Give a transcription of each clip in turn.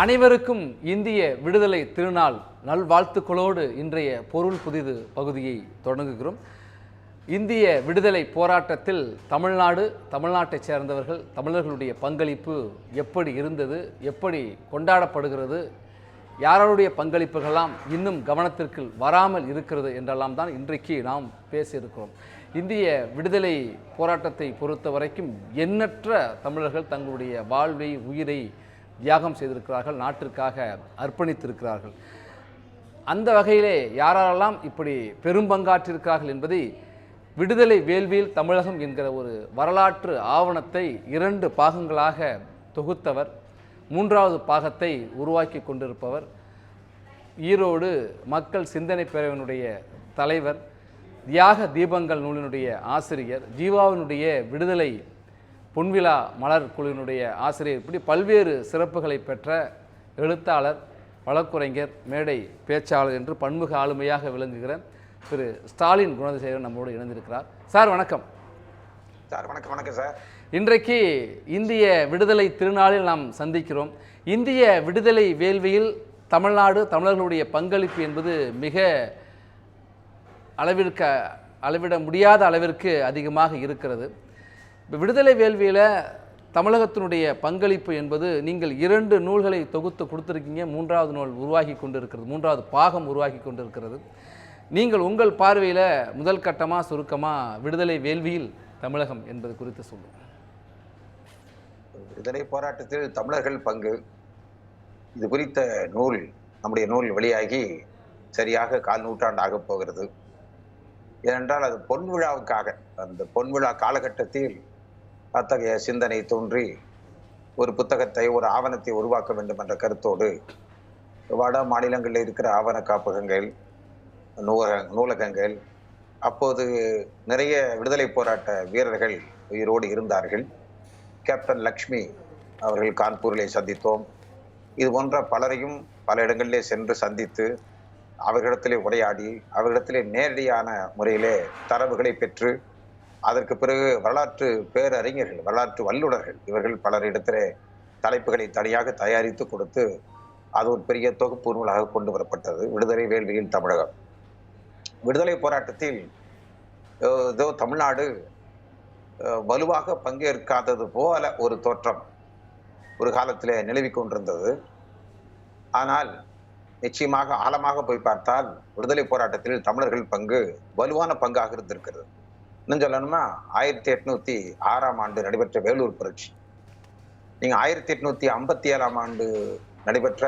அனைவருக்கும் இந்திய விடுதலை திருநாள் நல்வாழ்த்துக்களோடு இன்றைய பொருள் புதிது பகுதியை தொடங்குகிறோம். இந்திய விடுதலை போராட்டத்தில் தமிழ்நாடு தமிழ்நாட்டைச் சேர்ந்தவர்கள் தமிழர்களுடைய பங்களிப்பு எப்படி இருந்தது எப்படி கொண்டாடப்படுகிறது யாரோடைய பங்களிப்புகள்லாம் இன்னும் கவனத்திற்கு வராமல் இருக்கிறது என்றெல்லாம் தான் இன்றைக்கு நாம் பேசியிருக்கிறோம். இந்திய விடுதலை போராட்டத்தை பொறுத்த வரைக்கும் எண்ணற்ற தமிழர்கள் தங்களுடைய வாழ்வை உயிரை தியாகம் செய்திருக்கிறார்கள் நாட்டிற்காக அர்ப்பணித்திருக்கிறார்கள். அந்த வகையிலே யாரெல்லாம் இப்படி பெரும்பங்காற்றிருக்கிறார்கள் என்பதை விடுதலை வேள்வியில் தமிழகம் என்கிற ஒரு வரலாற்று ஆவணத்தை இரண்டு பாகங்களாக தொகுத்தவர். மூன்றாவது பாகத்தை உருவாக்கி கொண்டிருப்பவர். ஈரோடு மக்கள் சிந்தனை பேரவனுடைய தலைவர். தியாக தீபங்கள் நூலினுடைய ஆசிரியர். ஜீவாவினுடைய விடுதலை பொன்விழா மலர் குழுவினுடைய ஆசிரியர். இப்படி பல்வேறு சிறப்புகளை பெற்ற எழுத்தாளர் வழக்குரைஞர் மேடை பேச்சாளர் என்று பன்முக ஆளுமையாக விளங்குகிற திரு ஸ்டாலின் குணதிசேகரன் நம்மோடு இணைந்திருக்கிறார். சார் வணக்கம். சார் வணக்கம் வணக்கம் சார். இன்றைக்கு இந்திய விடுதலை திருநாளில் நாம் சந்திக்கிறோம். இந்திய விடுதலை வேள்வியில் தமிழ்நாடு தமிழர்களுடைய பங்களிப்பு என்பது மிக அளவிற்கு அளவிட முடியாத அளவிற்கு அதிகமாக இருக்கிறது. இப்போ விடுதலை வேள்வியில் தமிழகத்தினுடைய பங்களிப்பு என்பது நீங்கள் இரண்டு நூல்களை தொகுத்து கொடுத்துருக்கீங்க. மூன்றாவது நூல் உருவாகி கொண்டிருக்கிறது. மூன்றாவது பாகம் உருவாகி கொண்டிருக்கிறது. நீங்கள் உங்கள் பார்வையில் முதல் கட்டமாக சுருக்கமாக விடுதலை வேள்வியில் தமிழகம் என்பது குறித்து சொல்லுங்கள் விடுதலை போராட்டத்தில் தமிழர்கள் பங்கு. இது குறித்த நூல் நம்முடைய நூல் வெளியாகி சரியாக கால் நூற்றாண்டு ஆகப் போகிறது. ஏனென்றால் அது பொன் விழாவுக்காக அந்த பொன் விழா காலகட்டத்தில் அத்தகைய சிந்தனை தோன்றி ஒரு புத்தகத்தை ஒரு ஆவணத்தை உருவாக்க வேண்டும் என்ற கருத்தோடு வட மாநிலங்களில் இருக்கிற ஆவண காப்பகங்கள் நூலக நூலகங்கள் அப்போது நிறைய விடுதலை போராட்ட வீரர்கள் உயிரோடு இருந்தார்கள். கேப்டன் லக்ஷ்மி அவர்கள் கான்பூரிலே சந்தித்தோம். இது போன்ற பலரையும் பல இடங்களிலே சென்று சந்தித்து அவர்களிடத்திலே உரையாடி அவர்களிடத்திலே நேரடியான முறையிலே தரவுகளை பெற்று அதற்கு பிறகு வரலாற்று பேரறிஞர்கள் வரலாற்று வல்லுநர்கள் இவர்கள் பலர் இடத்திலே தலைப்புகளை தனியாக தயாரித்து கொடுத்து அது ஒரு பெரிய தொகுப்பு நூலாக கொண்டு வரப்பட்டது. விடுதலை வேள்வியில் தமிழகம். விடுதலை போராட்டத்தில் ஏதோ தமிழ்நாடு வலுவாக பங்கேற்காதது போல ஒரு தோற்றம் ஒரு காலத்தில் நிலவி கொண்டிருந்தது. ஆனால் நிச்சயமாக ஆழமாக போய் பார்த்தால் விடுதலை போராட்டத்தில் தமிழர்கள் பங்கு வலுவான பங்காக இருந்திருக்கிறது. இன்னும் சொல்லணுமா ஆயிரத்தி எட்நூத்தி ஆறாம் ஆண்டு நடைபெற்ற வேலூர் புரட்சி. நீங்க ஆயிரத்தி எட்நூத்தி ஐம்பத்தி ஏழாம் ஆண்டு நடைபெற்ற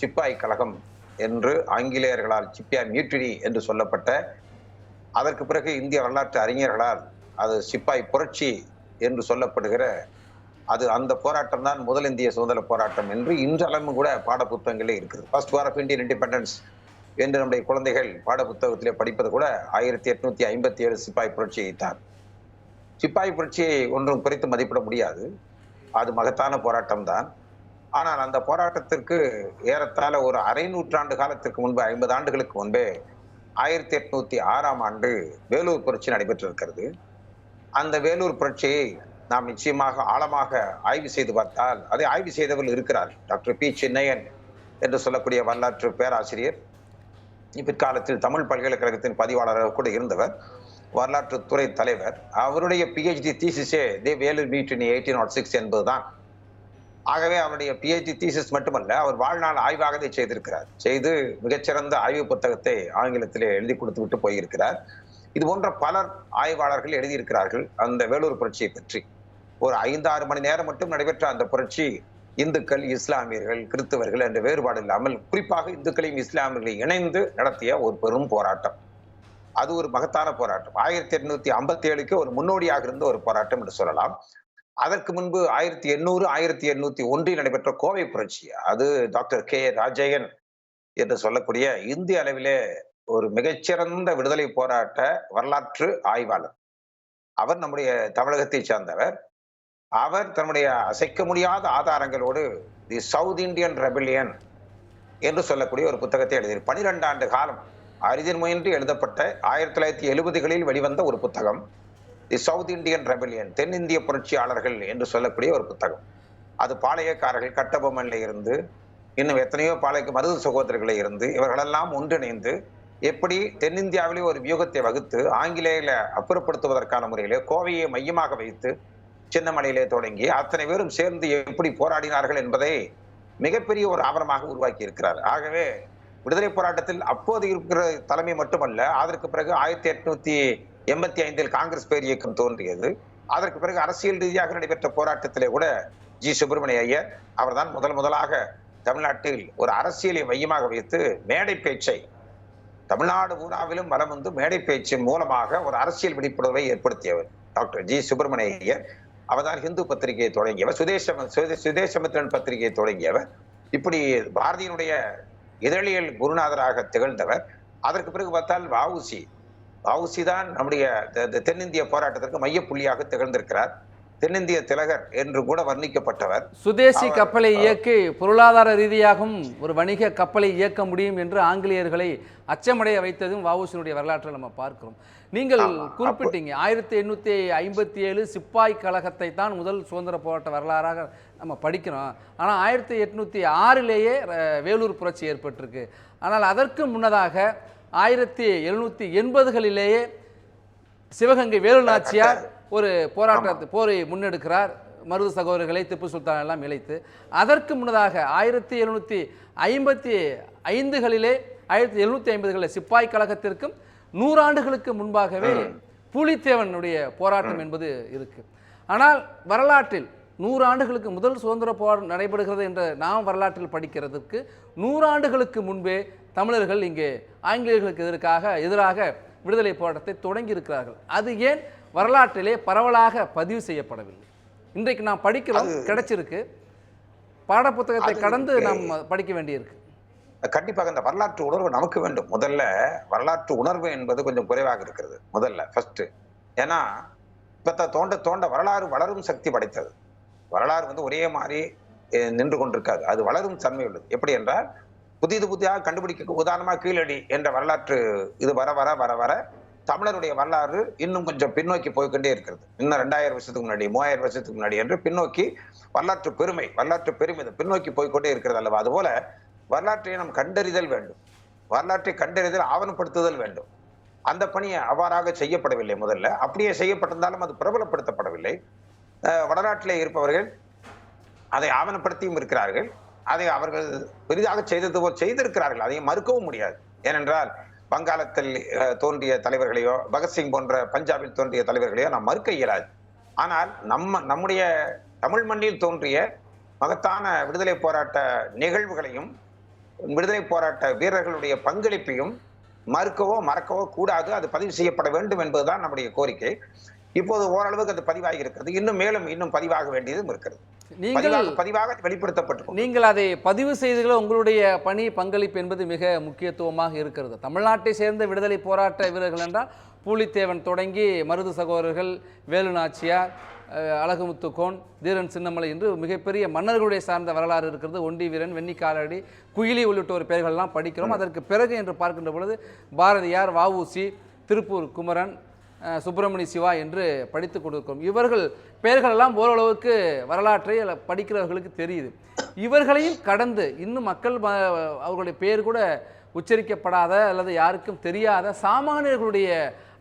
சிப்பாய் கழகம் என்று ஆங்கிலேயர்களால் சிப்பியா மியூட்டினி என்று சொல்லப்பட்ட அதற்கு பிறகு இந்திய வரலாற்று அறிஞர்களால் அது சிப்பாய் புரட்சி என்று சொல்லப்படுகிற அது அந்த போராட்டம் தான் முதல் இந்திய சுதந்திர போராட்டம் என்று இன்றளவும் கூட பாடப்புத்தகங்களே இருக்குது. First war of Indian independence என்று நம்முடைய குழந்தைகள் பாட புத்தகத்திலே படிப்பது கூட ஆயிரத்தி எட்நூத்தி ஐம்பத்தி ஏழு சிப்பாய் புரட்சியை தான். சிப்பாய் புரட்சியை ஒன்றும் குறைத்து மதிப்பிட முடியாது. அது மகத்தான போராட்டம் தான். ஆனால் அந்த போராட்டத்திற்கு ஏறத்தாழ ஒரு அரை நூற்றாண்டு காலத்திற்கு முன்பு ஐம்பது ஆண்டுகளுக்கு முன்பே ஆயிரத்தி எட்நூத்தி ஆறாம் ஆண்டு வேலூர் புரட்சி நடைபெற்றிருக்கிறது. அந்த வேலூர் புரட்சியை நாம் நிச்சயமாக ஆழமாக ஆய்வு செய்து பார்த்தால் அதை ஆய்வு செய்தவர்கள் இருக்கிறார் டாக்டர் பி சின்னையன் என்று சொல்லக்கூடிய வரலாற்று பேராசிரியர் பிற்காலத்தில் தமிழ் பல்கலைக்கழகத்தின் பதிவாளராக கூட இருந்தவர் வரலாற்று துறை தலைவர். அவருடைய PhD தீசிஸே the Vellore mutiny eighteen nought six என்பதுதான். ஆகவே அவருடைய பிஹெச்டி தீசிஸ் மட்டுமல்ல அவர் வாழ்நாள் ஆய்வாகவே செய்திருக்கிறார். செய்து மிகச்சிறந்த ஆய்வு புத்தகத்தை ஆங்கிலத்திலே எழுதி கொடுத்து விட்டு போயிருக்கிறார். இது போன்ற பலர் ஆய்வாளர்கள் எழுதியிருக்கிறார்கள் அந்த வேலூர் புரட்சியை பற்றி. ஒரு ஐந்தாறு மணி நேரம் மட்டும் நடைபெற்ற அந்த புரட்சி இந்துக்கள் இஸ்லாமியர்கள் கிறிஸ்தவர்கள் என்ற வேறுபாடு இல்லாமல் குறிப்பாக இந்துக்களையும் இஸ்லாமியர்களையும் இணைந்து நடத்திய ஒரு பெரும் போராட்டம். அது ஒரு மகத்தான போராட்டம். ஆயிரத்தி எட்நூத்தி ஐம்பத்தி ஏழுக்கு ஒரு முன்னோடியாக இருந்த ஒரு போராட்டம் என்று சொல்லலாம். அதற்கு முன்பு ஆயிரத்தி எண்ணூறு ஆயிரத்தி எண்ணூத்தி ஒன்றில் நடைபெற்ற கோவை புரட்சி அது டாக்டர் கே ராஜயன் என்று சொல்லக்கூடிய இந்திய அளவிலே ஒரு மிகச்சிறந்த விடுதலை போராட்ட வரலாற்று ஆய்வாளர். அவர் நம்முடைய தமிழகத்தை சார்ந்தவர். அவர் தன்னுடைய அசைக்க முடியாத ஆதாரங்களோடு தி சவுத் இந்தியன் ரெபிலியன் என்று சொல்லக்கூடிய ஒரு புத்தகத்தை எழுதினார் பனிரெண்டு ஆண்டு காலம் அரிதின் முயன்று எழுதப்பட்ட ஆயிரத்தி தொள்ளாயிரத்தி எழுபதுகளில் வெளிவந்த ஒரு புத்தகம் தி சவுத் இந்தியன் ரெபிலியன் தென்னிந்திய புரட்சியாளர்கள் என்று சொல்லக்கூடிய ஒரு புத்தகம். அது பாளையக்காரர்கள் கட்டபொம்மனில் இருந்து இன்னும் எத்தனையோ பாளையக்கு மருது சகோதரர்களை இருந்து இவர்களெல்லாம் ஒன்றிணைந்து எப்படி தென்னிந்தியாவிலே ஒரு வியூகத்தை வகுத்து ஆங்கிலேயில அப்புறப்படுத்துவதற்கான முறையிலே கோவையை மையமாக வைத்து சின்னமலையிலே தொடங்கி அத்தனை பேரும் சேர்ந்து எப்படி போராடினார்கள் என்பதை மிகப்பெரிய ஒரு ஆவணமாக உருவாக்கி இருக்கிறார். ஆகவே விடுதலை போராட்டத்தில் அப்போது இருக்கிற தலைமை மட்டுமல்ல அதற்கு பிறகு ஆயிரத்தி எட்நூத்தி எண்பத்தி ஐந்தில் காங்கிரஸ் பேர் இயக்கம் தோன்றியது. அதற்கு பிறகு அரசியல் ரீதியாக நடைபெற்ற போராட்டத்திலே கூட ஜி. சுப்பிரமணிய ஐயர் அவர்தான் முதல் முதலாக தமிழ்நாட்டில் ஒரு அரசியலை மையமாக வைத்து மேடை பேச்சை தமிழ்நாடு ஊராவிலும் வலம் வந்து மேடை பேச்சின் மூலமாக ஒரு அரசியல் விழிப்புணர்வை ஏற்படுத்தியவர் டாக்டர் ஜி. சுப்பிரமணிய ஐயர். அவர் தான் ஹிந்து பத்திரிகையை தொடங்கியவர் சுதேச சுதேசமித்ரன் பத்திரிகையை தொடங்கியவர் இப்படி பாரதியினுடைய இதழியல் குருநாதராக திகழ்ந்தவர். அதற்கு பிறகு பார்த்தால் வஉசி. வஉசி தான் நம்முடைய தெ- தென்னிந்திய போராட்டத்திற்கு மையப்புள்ளியாக திகழ்ந்திருக்கிறார். தென்னிந்திய திலகர் என்று கூட வர்ணிக்கப்பட்டவர். சுதேசி கப்பலை இயக்கி பொருளாதார ரீதியாகவும் ஒரு வணிக கப்பலை இயக்க முடியும் என்று ஆங்கிலேயர்களை அச்சமடைய வைத்ததும் வஉசியினுடைய வரலாற்றை நம்ம பார்க்கிறோம். நீங்கள். குறிப்பிட்டீங்க ஆயிரத்தி எண்ணூற்றி ஐம்பத்தி ஏழு சிப்பாய் கழகத்தை தான் முதல் சுதந்திர போராட்ட வரலாறாக நம்ம படிக்கிறோம். ஆனால் ஆயிரத்தி எட்நூற்றி ஆறிலேயே வேலூர் புரட்சி ஏற்பட்டிருக்கு. ஆனால் அதற்கு முன்னதாக ஆயிரத்தி எழுநூற்றி எண்பதுகளிலேயே சிவகங்கை வேலு நாச்சியார் ஒரு போராட்டத்தை போரை முன்னெடுக்கிறார். மருது சகோதரர்களை திப்பு சுல்தான் எல்லாம் இழைத்து அதற்கு முன்னதாக ஆயிரத்தி எழுநூற்றி ஐம்பத்தி ஐந்துகளிலே ஆயிரத்தி எழுநூற்றி ஐம்பதுகளில் சிப்பாய் கழகத்திற்கும் நூறாண்டுகளுக்கு முன்பாகவே பூலித்தேவனுடைய போராட்டம் என்பது இருக்கு. ஆனால் வரலாற்றில் நூறு ஆண்டுகளுக்கு முதல் சுதந்திர போராட்டம் நடைபெறுகிறது என்ற நாம் வரலாற்றில் படிக்கிறதுக்கு நூறாண்டுகளுக்கு முன்பே தமிழர்கள் இங்கே ஆங்கிலேயர்களுக்கு எதிர்க்காக எதிராக விடுதலை போராட்டத்தை தொடங்கி இருக்கிறார்கள் அது ஏன் வரலாற்றிலே பரவலாக பதிவு செய்யப்படவில்லை. இன்றைக்கு நாம் படிக்கிறோம் கிடைச்சிருக்கு. பாடப்புத்தகத்தை கடந்து. நாம் படிக்க வேண்டியிருக்கு. கண்டிப்பாக இந்த வரலாற்று உணர்வு நமக்கு வேண்டும். முதல்ல வரலாற்று உணர்வு என்பது கொஞ்சம் குறைவாக இருக்கிறது. முதல்ல ஃபர்ஸ்ட் ஏன்னா இப்ப தோண்ட தோண்ட வரலாறு வளரும் சக்தி படைத்தது. வரலாறு வந்து ஒரே மாதிரி நின்று கொண்டிருக்காது. அது வளரும் தன்மை உள்ளது. எப்படி என்றால் புதிது புதிதாக கண்டுபிடிக்க உதாரணமா கீழடி என்ற வரலாற்று இது வர வர வர வர தமிழருடைய வரலாறு இன்னும் கொஞ்சம் பின்னோக்கி போய்க்கொண்டே இருக்கிறது. இன்னும் ரெண்டாயிரம் வருஷத்துக்கு முன்னாடி மூவாயிரம் வருஷத்துக்கு முன்னாடி என்று பின்னோக்கி வரலாற்று பெருமை வரலாற்று பெருமிதம் பின்னோக்கி போய்க்கொண்டே இருக்கிறது அல்லவா? அதுபோல வரலாற்றை நாம் கண்டறிதல் வேண்டும். வரலாற்றை கண்டறிதல் ஆவணப்படுத்துதல் வேண்டும். அந்த பணியை அவ்வாறாக செய்யப்படவில்லை முதல்ல. அப்படியே செய்யப்பட்டிருந்தாலும் அது பிரபலப்படுத்தப்படவில்லை. வடநாட்டிலே இருப்பவர்கள் அதை ஆவணப்படுத்தியும் இருக்கிறார்கள். அதை அவர்கள் பெரிதாக செய்தது போல் செய்திருக்கிறார்கள். அதை மறுக்கவும் முடியாது. ஏனென்றால் வங்காளத்தில் தோன்றிய தலைவர்களையோ பகத்சிங் போன்ற பஞ்சாபில் தோன்றிய தலைவர்களையோ நாம் மறுக்க இயலாது. ஆனால் நம்ம நம்முடைய தமிழ் மண்ணில் தோன்றிய மகத்தான விடுதலை போராட்ட நிகழ்வுகளையும் விடுதலை போராட்ட வீரர்களுடைய பங்களிப்பையும் மறுக்கவோ மறக்கவோ கூடாது. அது பதிவு செய்யப்பட வேண்டும் என்பதுதான் நம்முடைய கோரிக்கை. இப்போது ஓரளவுக்கு அது பதிவாகி இருக்கிறது இன்னும் மேலும் இன்னும் பதிவாக வேண்டியதும் இருக்கிறது. நீங்கள் பதிவாக வெளிப்படுத்தப்பட்டு நீங்கள் அதை பதிவு செய்ததில் உங்களுடைய பணி பங்களிப்பு என்பது மிக முக்கியத்துவமாக இருக்கிறது. தமிழ்நாட்டை சேர்ந்த விடுதலை போராட்ட வீரர்கள் என்றால் பூலித்தேவன் தொடங்கி மருது சகோதரர்கள் வேலு நாச்சியார் அஹ், அழகுமுத்துக்கோன் தீரன் சின்னமலை என்று மிகப்பெரிய மன்னர்களுடைய சார்ந்த வரலாறு இருக்கிறது. ஒண்டி வீரன் வெண்ணிக்காலடி குயிலி உள்ளிட்டோர் பெயர்கள்லாம் படிக்கிறோம். அதற்கு பிறகு என்று பார்க்கின்ற பொழுது பாரதியார் வஉசி திருப்பூர் குமரன் சுப்பிரமணிய சிவா என்று படித்து கொடுக்கிறோம் இவர்கள் பெயர்களெல்லாம் ஓரளவுக்கு வரலாற்றை படிக்கிறவர்களுக்கு தெரியுது. இவர்களையும் கடந்து இன்னும் மக்கள் அவர்களுடைய பெயர் கூட உச்சரிக்கப்படாத அல்லது யாருக்கும் தெரியாத சாமானியர்களுடைய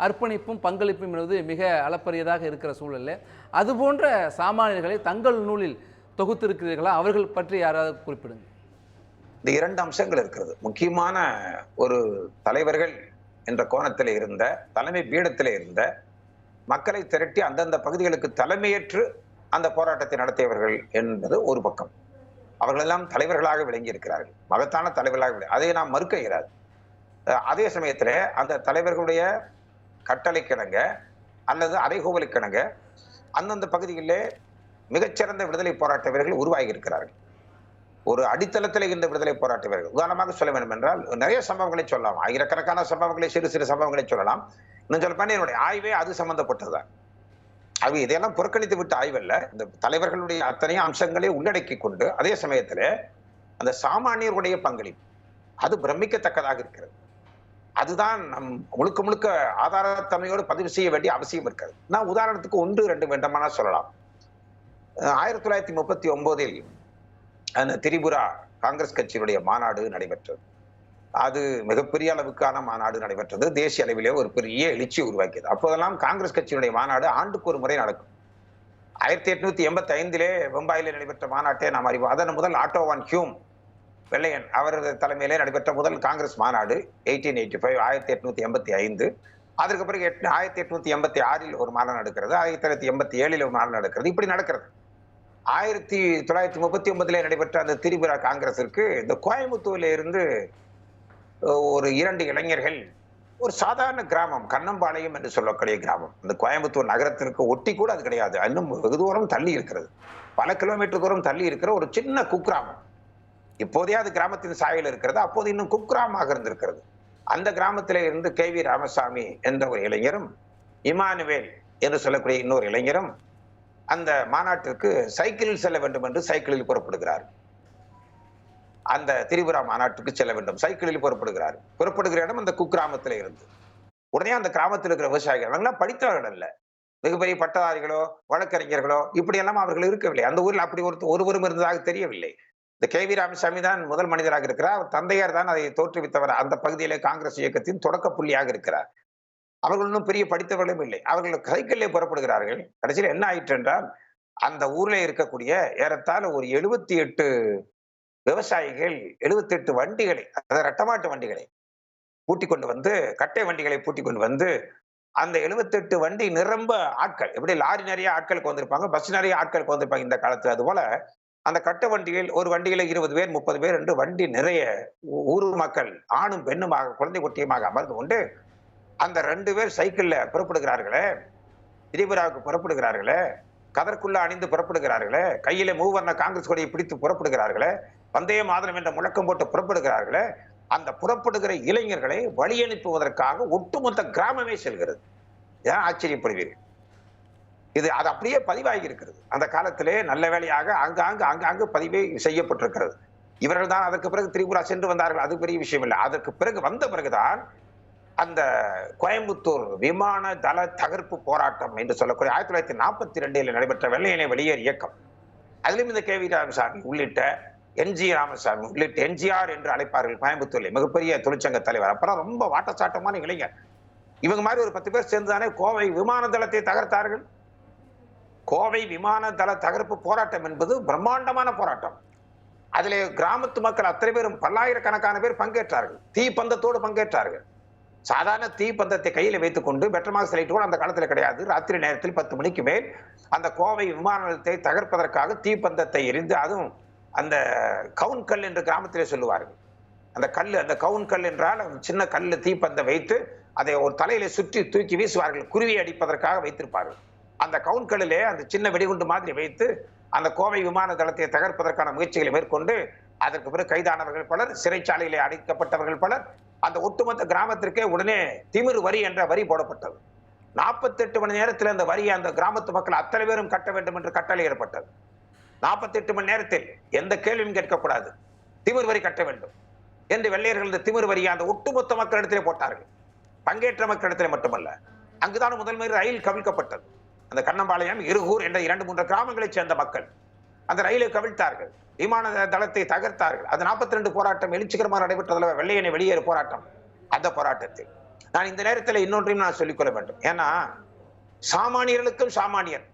அர்ப்பணிப்பும் பங்களிப்பும் என்பது மிக அளப்பரியதாக இருக்கிற சூழலில். அது போன்ற சாமானியர்களை தங்கள் நூலில் தொகுத்திருக்கிறீர்களா? அவர்கள் பற்றி யாராவது குறிப்பிடுங்க. இந்த இரண்டு அம்சங்கள் இருக்கிறது. முக்கியமான ஒரு தலைவர்கள் என்ற கோணத்தில் இருந்த தலைமை பீடத்தில் இருந்த மக்களை திரட்டி அந்தந்த பகுதிகளுக்கு தலைமையேற்று அந்த போராட்டத்தை நடத்தியவர்கள் என்பது ஒரு பக்கம். அவர்களெல்லாம் தலைவர்களாக விளங்கி இருக்கிறார்கள் மகத்தான தலைவர்களாக அதை நாம் மறுக்க இயலாது. அதே சமயத்தில் அந்த தலைவர்களுடைய கட்டளைக்கிணங்க அல்லது அறைகூவலுக்கிணங்க அந்தந்த பகுதிகளிலே மிகச்சிறந்த விடுதலை போராட்ட வீரர்கள் உருவாகி இருக்கிறார்கள் ஒரு அடித்தளத்தில் இருந்த விடுதலை போராட்ட வீரர்கள் உதாரணமாக சொல்ல வேண்டும் என்றால் நிறைய சம்பவங்களை சொல்லலாம். ஆயிரக்கணக்கான சம்பவங்களை சிறு சிறு சம்பவங்களை சொல்லலாம். இன்னும் சொல்ல என்னுடைய ஆய்வே அது சம்பந்தப்பட்டதுதான் அது இதையெல்லாம் புறக்கணித்து விட்ட ஆய்வல்ல. இந்த தலைவர்களுடைய அத்தனையும் அம்சங்களை உள்ளடக்கி கொண்டு அதே சமயத்துல அந்த சாமானியருடைய பங்களிப்பு அது பிரமிக்கத்தக்கதாக இருக்கிறது. அதுதான் நம் முழுக்க முழுக்க ஆதாரத்தன்மையோடு பதிவு செய்ய வேண்டிய அவசியம் இருக்கிறது. நான் உதாரணத்துக்கு ஒன்று ரெண்டு வேண்டமான சொல்லலாம். ஆயிரத்தி தொள்ளாயிரத்தி முப்பத்தி ஒன்பதில் அந்த திரிபுரா காங்கிரஸ் கட்சியினுடைய மாநாடு நடைபெற்றது. அது மிகப்பெரிய அளவுக்கான மாநாடு நடைபெற்றது. தேசிய அளவிலே ஒரு பெரிய எழுச்சி உருவாக்கியது. அப்போதெல்லாம் காங்கிரஸ் கட்சியினுடைய மாநாடு ஆண்டுக்கு ஒரு முறை நடக்கும். ஆயிரத்தி எட்நூத்தி எண்பத்தி ஐந்திலே பம்பாயிலே நடைபெற்ற மாநாட்டை நாம் அறிவோம். அதன் முதல் ஆட்டோவான் ஹியூம் வெள்ளையன் அவரது தலைமையிலே நடைபெற்ற முதல் காங்கிரஸ் மாநாடு எயிட்டீன் எயிட்டி ஃபைவ் ஆயிரத்தி எட்நூத்தி எண்பத்தி ஐந்து அதற்கு பிறகு எட் ஆயிரத்தி எட்நூத்தி எண்பத்தி ஆறில் ஒரு மாநாடு நடக்கிறது. ஆயிரத்தி தொள்ளாயிரத்தி எண்பத்தி ஏழில் ஒரு மாநாடு நடக்கிறது. இப்படி நடக்கிறது. ஆயிரத்தி தொள்ளாயிரத்தி முப்பத்தி ஒன்பதுல நடைபெற்ற அந்த திரிபுரா காங்கிரஸிற்கு இந்த கோயம்புத்தூர்ல இருந்து ஒரு இரண்டு இளைஞர்கள் ஒரு சாதாரண கிராமம் கண்ணம்பாளையம் என்று சொல்லக்கூடிய கிராமம். இந்த கோயம்புத்தூர் நகரத்திற்கு ஒட்டி கூட அது கிடையாது. இன்னும் வெகு தூரம் தள்ளி இருக்கிறது. பல கிலோமீட்டர் தூரம் தள்ளி இருக்கிற ஒரு சின்ன குக்கிராமம். இப்போதே அது கிராமத்தின் சாயல் இருக்கிறது. அப்போது இன்னும் குக்கிராமமாக இருந்திருக்கிறது. அந்த கிராமத்தில இருந்து கே வி ராமசாமி என்ற ஒரு இளைஞரும் இமானுவேல் என்று சொல்லக்கூடிய இன்னொரு இளைஞரும் அந்த மாநாட்டிற்கு சைக்கிளில் செல்ல வேண்டும் என்று சைக்கிளில் புறப்படுகிறார். அந்த திரிபுரா மாநாட்டுக்கு செல்ல வேண்டும். சைக்கிளில் புறப்படுகிறார். புறப்படுகிற இடம் அந்த குக்கிராமத்தில் இருந்து. உடனே அந்த கிராமத்தில் இருக்கிற விவசாயிகள் அவங்களாம் படித்தவர்கள் அல்ல. மிகப்பெரிய பட்டதாரிகளோ வழக்கறிஞர்களோ இப்படியெல்லாம் அவர்கள் இருக்கவில்லை. அந்த ஊரில் அப்படி ஒரு ஒருவரும் இருந்ததாக தெரியவில்லை. இந்த கே வி ராமசாமி தான் முதல் மனிதராக இருக்கிறார். அவர் தந்தையார் தான் அதை தோற்றுவித்தவர். அந்த பகுதியிலே காங்கிரஸ் இயக்கத்தின் தொடக்க புள்ளியாக இருக்கிறார். அவர்கள் இன்னும் பெரிய படித்தவர்களும் இல்லை. அவர்கள் சைக்கிளிலே புறப்படுகிறார்கள். கடைசியில் என்ன ஆயிற்று என்றால் அந்த ஊர்ல இருக்கக்கூடிய ஏறத்தாழ ஒரு எழுபத்தி எட்டு விவசாயிகள் எழுபத்தி எட்டு வண்டிகளை அதாவது ரெட்டமாட்டு வண்டிகளை பூட்டி கொண்டு வந்து கட்டை வண்டிகளை பூட்டிக் கொண்டு வந்து அந்த 78 வண்டி நிரம்ப ஆட்கள் எப்படி லாரி நிறைய ஆட்களுக்கு வந்திருப்பாங்க பஸ் நிறைய ஆட்களுக்கு வந்திருப்பாங்க இந்த காலத்துல. அது போல அந்த கட்ட வண்டியில் ஒரு வண்டியில இருபது பேர் முப்பது பேர் என்று வண்டி நிறைய ஊ- ஊர் மக்கள் ஆணும் பெண்ணுமாக குழந்தை குட்டியுமாக அமர்ந்து கொண்டு அந்த ரெண்டு பேர் சைக்கிள்ல புறப்படுகிறார்களே திரிபுராவுக்கு புறப்படுகிறார்களே கதற்குள்ள அணிந்து புறப்படுகிறார்களே கையில மூவர்ண காங்கிரஸ் கொடியை பிடித்து புறப்படுகிறார்களே வந்தே மாதரம் என்ற முழக்கம் போட்டு புறப்படுகிறார்களே அந்த புறப்படுகிற இளைஞர்களை வழி அனுப்புவதற்காக ஒட்டுமொத்த கிராமமே செல்கிறது. ஏன் ஆச்சரியப்படுவீர்கள்? இது அது அப்படியே பதிவாகி இருக்கிறது. அந்த காலத்திலே நல்ல வேலையாக அங்காங்கு அங்காங்கு பதிவே செய்யப்பட்டிருக்கிறது. இவர்கள் தான் அதற்கு பிறகு திரிபுரா சென்று வந்தார்கள் அது பெரிய விஷயம் இல்லை. அதற்கு பிறகு வந்த பிறகுதான் அந்த கோயம்புத்தூர் விமான தள தகர்ப்பு போராட்டம் என்று சொல்லக்கூடிய ஆயிரத்தி தொள்ளாயிரத்தி நாற்பத்தி ரெண்டில் நடைபெற்ற வெள்ளையனை வெளியேறு இயக்கம். அதிலும் இந்த கே வி ராமசாமி உள்ளிட்ட என்ஜி ராமசாமி உள்ளிட்ட எம்ஜிஆர் என்று அழைப்பார்கள் கோயம்புத்தூரில் மிகப்பெரிய தொழிற்சங்க தலைவர். அப்புறம் ரொம்ப வாட்டச்சாட்டமான இளைஞர். இவங்க மாதிரி ஒரு பத்து பேர் சேர்ந்துதானே கோவை விமான தளத்தை தகர்த்தார்கள்? கோவை விமான தள தகர்ப்பு போராட்டம் என்பது பிரம்மாண்டமான போராட்டம். அதிலே கிராமத்து மக்கள் அத்தனை பேரும் பல்லாயிரக்கணக்கான பேர் பங்கேற்றார்கள். தீ பந்தத்தோடு பங்கேற்றார்கள். சாதாரண தீப்பந்தத்தை கையில் வைத்துக்கொண்டு வைத்துக் கொண்டு கூட அந்த காலத்தில் கிடையாது. ராத்திரி நேரத்தில் பத்து மணிக்கு மேல் அந்த கோவை விமான நிலையத்தை தகர்ப்பதற்காக தீப்பந்தத்தை எரிந்து அதுவும் அந்த கவுன் கல் என்று கிராமத்திலே சொல்லுவார்கள். அந்த கல் அந்த கவுன் கல் என்றால் சின்ன கல்லு தீப்பந்தம் வைத்து அதை ஒரு தலையில சுற்றி தூக்கி வீசுவார்கள். குருவி அடிப்பதற்காக வைத்திருப்பார்கள். அந்த கவுன் கல்லிலே அந்த சின்ன வெடிகுண்டு மாதிரி வைத்து அந்த கோவை விமான தளத்தை தகர்ப்பதற்கான முயற்சிகளை மேற்கொண்டு அதற்கு பிறகு கைதானவர்கள் பலர் சிறைச்சாலையிலே அடைக்கப்பட்டவர்கள் பலர் அந்த ஒட்டுமொத்த கிராமத்திற்கே உடனே திமிரு வரி என்ற வரி போடப்பட்டது. நாற்பத்தெட்டு மணி நேரத்தில் அந்த வரியை அந்த கிராமத்து மக்கள் அத்தனை பேரும் கட்ட வேண்டும் என்று கட்டளை ஏற்பட்டது. நாற்பத்தெட்டு மணி நேரத்தில் எந்த கேள்வியும் கேட்கக்கூடாது. திமிர் வரி கட்ட வேண்டும் என்று வெள்ளையர்கள் இந்த திமிர் வரியை அந்த ஒட்டுமொத்த மக்களிடத்திலே போட்டார்கள். பங்கேற்ற மக்களிடத்திலே மட்டுமல்ல அங்குதான் முதல் முறை ரயில் கவிழ்க்கப்பட்டது. அந்த கண்ணம்பாளையம் இருகூர் என்ற இரண்டு மூன்று கிராமங்களைச் சேர்ந்த மக்கள். அந்த ரயிலை கவிழ்த்தார்கள். விமான தளத்தை தகர்த்தார்கள். அது நாற்பத்தி ரெண்டு போராட்டம் எழுச்சிகரமாக நடைபெற்றதில் வெள்ளையனை வெளியேறு போராட்டம். அந்த போராட்டத்தில் நான் இந்த நேரத்தில் இன்னொன்றையும் நான் சொல்லிக்கொள்ள வேண்டும். ஏன்னா சாமானியர்களுக்கும் சாமானியர்.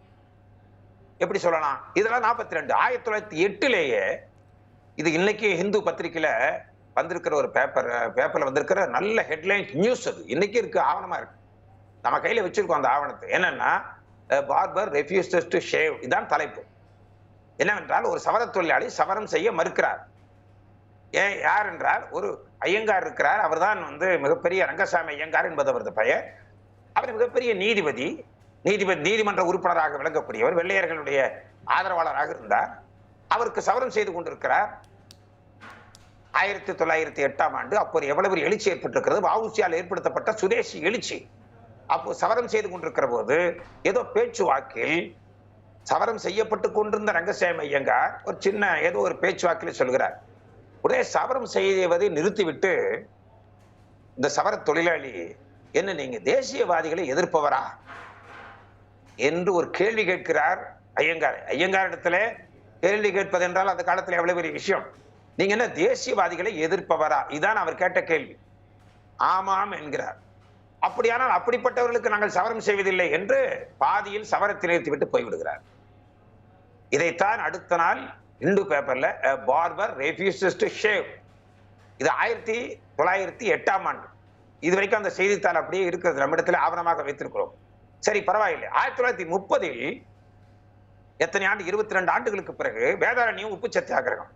எப்படி சொல்லலாம்? இதெல்லாம் நாற்பத்தி ரெண்டு ஆயிரத்தி தொள்ளாயிரத்தி எட்டுலேயே இது இன்னைக்கு ஹிந்து பத்திரிகையில் வந்திருக்கிற ஒரு பேப்பர் பேப்பர்ல வந்திருக்கிற நல்ல ஹெட்லைன் நியூஸ் அது. இன்னைக்கு இருக்கு ஆவணமாக இருக்கு. நம்ம கையில் வச்சிருக்கோம் அந்த ஆவணத்தை. என்னன்னா பார்பர் ரெஃப்யூசஸ் டு ஷேவ். இதான் தலைப்பு. என்னவென்றால் ஒரு சவர தொழிலாளி சவரம் செய்ய மறுக்கிறார். ஏன் யார் என்றால் ஒரு ஐயங்கார் இருக்கிறார். அவர்தான் வந்து மிகப்பெரிய ரங்கசாமி ஐயங்கார் என்பது அவரது பெயர். அவர் மிகப்பெரிய நீதிபதி. நீதிபதி நீதிமன்ற உறுப்பினராக விளங்கக்கூடியவர். வெள்ளையர்களுடைய ஆதரவாளராக இருந்தார். அவருக்கு சவரம் செய்து கொண்டிருக்கிறார். ஆயிரத்தி தொள்ளாயிரத்தி எட்டாம் ஆண்டு அப்போது எவ்வளவு எழுச்சி ஏற்பட்டிருக்கிறது? வவுசியால் ஏற்படுத்தப்பட்ட சுதேசி எழுச்சி. அப்போ சவரம் செய்து கொண்டிருக்கிற போது ஏதோ பேச்சுவாக்கில் சவரம் செய்யப்பட்டு கொண்டிருந்த ரங்கசாமி ஐயங்கார் ஒரு சின்ன ஏதோ ஒரு பேச்சுவாக்கில் சொல்கிறார். உடனே சவரம் செய்வதை நிறுத்திவிட்டு இந்த சவர தொழிலாளி என்ன நீங்க தேசியவாதிகளை எதிர்ப்பவரா? என்று ஒரு கேள்வி கேட்கிறார் ஐயங்கார். ஐயங்கார் இடத்துல கேள்வி கேட்பது என்றால் அந்த காலத்துல எவ்வளவு பெரிய விஷயம். நீங்க என்ன தேசியவாதிகளை எதிர்ப்பவரா? இதான் அவர் கேட்ட கேள்வி. ஆமாம் என்கிறார். அப்படியானால் அப்படிப்பட்டவர்களுக்கு நாங்கள் சவரம் செய்வதில்லை என்று பாதியில் சவரத்தை நிறுத்திவிட்டு போய்விடுகிறார். இதைத்தான் அடுத்த நாள் இந்து பேப்பர்ல பார்பர் ரெஃப்யூசஸ் டு ஷேவ். இது ஆயிரத்தி தொள்ளாயிரத்தி எட்டாம் ஆண்டு. இது வரைக்கும் அந்த செய்தித்தாள் அப்படியே இருக்கிறது நம்மிடத்தில் ஆவணமாக வைத்திருக்கிறோம். சரி பரவாயில்லை. ஆயிரத்தி தொள்ளாயிரத்தி முப்பதில் எத்தனை ஆண்டு? இருபத்தி ரெண்டு ஆண்டுகளுக்கு பிறகு வேதாரண்யம் உப்பு சத்தியாகிரகம்.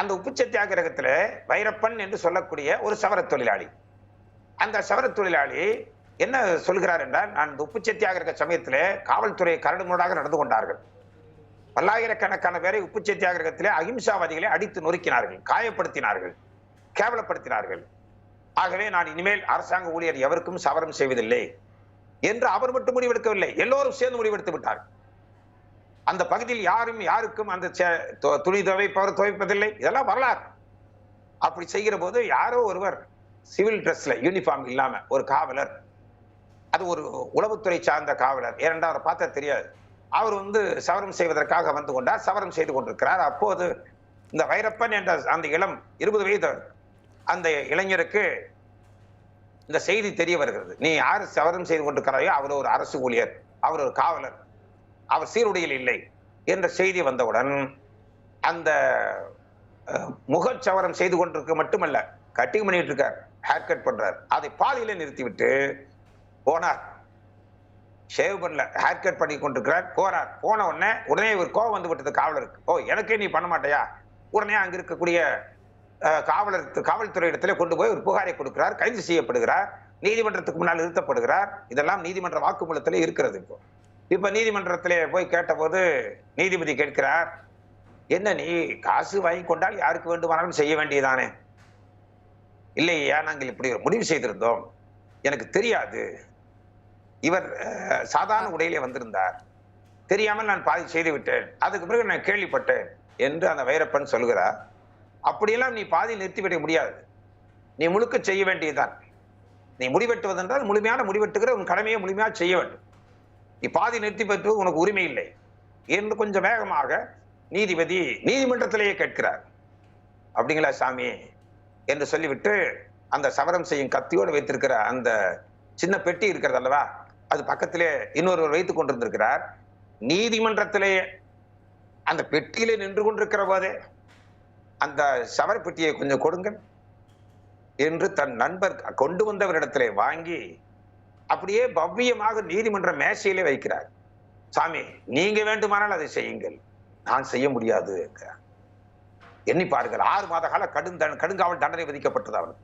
அந்த உப்பு சத்தியாகிரகத்துல வைரப்பன் என்று சொல்லக்கூடிய ஒரு சவர தொழிலாளி. அந்த சவர தொழிலாளி என்ன சொல்கிறார் என்றால் நான் இந்த உப்பு சமயத்தில் சமயத்திலே காவல்துறை கரடுமுரடாக நடந்து கொண்டார்கள். பல்லாயிரக்கணக்கான பேரை உப்பு சத்தியாகிரகத்திலே அகிம்சாவாதிகளை அடித்து நொறுக்கினார்கள் காயப்படுத்தினார்கள் கேவலப்படுத்தினார்கள். ஆகவே நான் இனிமேல் அரசாங்க ஊழியர் எவருக்கும் சவரம் செய்வதில்லை என்று அவர் மட்டும் முடிவெடுக்கவில்லை எல்லோரும் சேர்ந்து முடிவெடுத்து விட்டார். அந்த பகுதியில் யாரும் யாருக்கும் அந்த சே- துணி துவைப்பவர் துவைப்பதில்லை இதெல்லாம் வரலாறு. அப்படி செய்கிற போது யாரோ ஒருவர் சிவில் ட்ரெஸ்ல யூனிஃபார்ம் இல்லாம ஒரு காவலர் அது ஒரு உளவுத்துறை சார்ந்த காவலர் ஏனென்றால் அவரை பார்த்தா தெரியாது. அவர் வந்து சவரம் செய்வதற்காக வந்து கொண்டார் சவரம் செய்து கொண்டிருக்கிறார். அப்போது இந்த வைரப்பன் என்ற அந்த இளம் இருபது வயது அந்த இளைஞருக்கு இந்த செய்தி தெரிய வருகிறது. நீ யார் சவரம் செய்து கொண்டிருக்கிறாயோ அவர் ஒரு அரசு ஊழியர் அவர் ஒரு காவலர் அவர் சீருடையில் இல்லை என்ற செய்தி வந்தவுடன் அந்த முகச்சவரம் செய்து கொண்டிருக்க மட்டுமல்ல கட்டிங் பண்ணிட்டு இருக்கார். ஹேர் கட் பண்றார். அதை பாதியில நிறுத்திவிட்டு போனார். ஷேவ் பண்ணல. ஹேர் கட் பண்ணி கொண்டிருக்கிறார். போறார். போன உடனே உடனே இவர் கோவம் வந்து விட்டது காவலருக்கு. ஓ எனக்கே நீ பண்ண மாட்டையா? உடனே அங்க இருக்கக்கூடிய காவலர் காவல்துறை இடத்துல கொண்டு போய் ஒரு புகாரை கொடுக்கிறார். கைது செய்யப்படுகிறார். நீதிமன்றத்துக்கு முன்னால் நிறுத்தப்படுகிறார். இதெல்லாம் நீதிமன்ற வாக்குமூலத்திலே இருக்கிறது இப்போ. இப்ப நீதிமன்றத்திலே போய் கேட்டபோது நீதிபதி கேட்கிறார் என்ன நீ காசு வாங்கி கொண்டால் யாருக்கு வேண்டுமானாலும் செய்ய வேண்டியதானே? இல்லையா நாங்கள் இப்படி ஒரு முடிவு செய்திருந்தோம்? எனக்கு தெரியாது. இவர் சாதாரண உடையிலே வந்திருந்தார். தெரியாமல் நான் பாதி செய்து விட்டேன் அதுக்கு பிறகு நான் கேள்விப்பட்டேன் என்று அந்த வைரப்பன் சொல்கிறார். அப்படியெல்லாம் நீ பாதி நிறுத்திவிட முடியாது. நீ முழுக்க செய்ய வேண்டியதுதான். நீ முடிவெட்டுவதென்றால் முழுமையான முடிவெட்டுகிற உன் கடமையை முழுமையாக செய்ய வேண்டும். நீ பாதி நிறுத்தி பெற்று உனக்கு உரிமை இல்லை என்று கொஞ்சம் வேகமாக நீதிபதி நீதிமன்றத்திலேயே கேட்கிறார். அப்படிங்களா சாமி? என்று சொல்லிவிட்டு அந்த சவரம் செய்யும் கத்தியோடு வைத்திருக்கிற அந்த சின்ன பெட்டி இருக்கிறது அல்லவா? அது பக்கத்திலே இன்னொருவர் வைத்துக் கொண்டிருந்திருக்கிறார். நீதிமன்றத்திலேயே அந்த பெட்டியிலே நின்று கொண்டிருக்கிற போதே அந்த சவர பெட்டியை கொஞ்சம் கொடுங்கள் என்று தன் நண்பர் கொண்டு வந்தவரிடத்திலே வாங்கி அப்படியே பவ்யமாக நீதிமன்ற மேசையிலே வைக்கிறார். சாமி நீங்க வேண்டுமானால் அதை செய்யுங்கள். நான் செய்ய முடியாது என்கிறார். எண்ணி பாருங்கள். ஆறு மாத கால கடும் கடுங்காவல் தண்டனை விதிக்கப்பட்டது அவனுக்கு.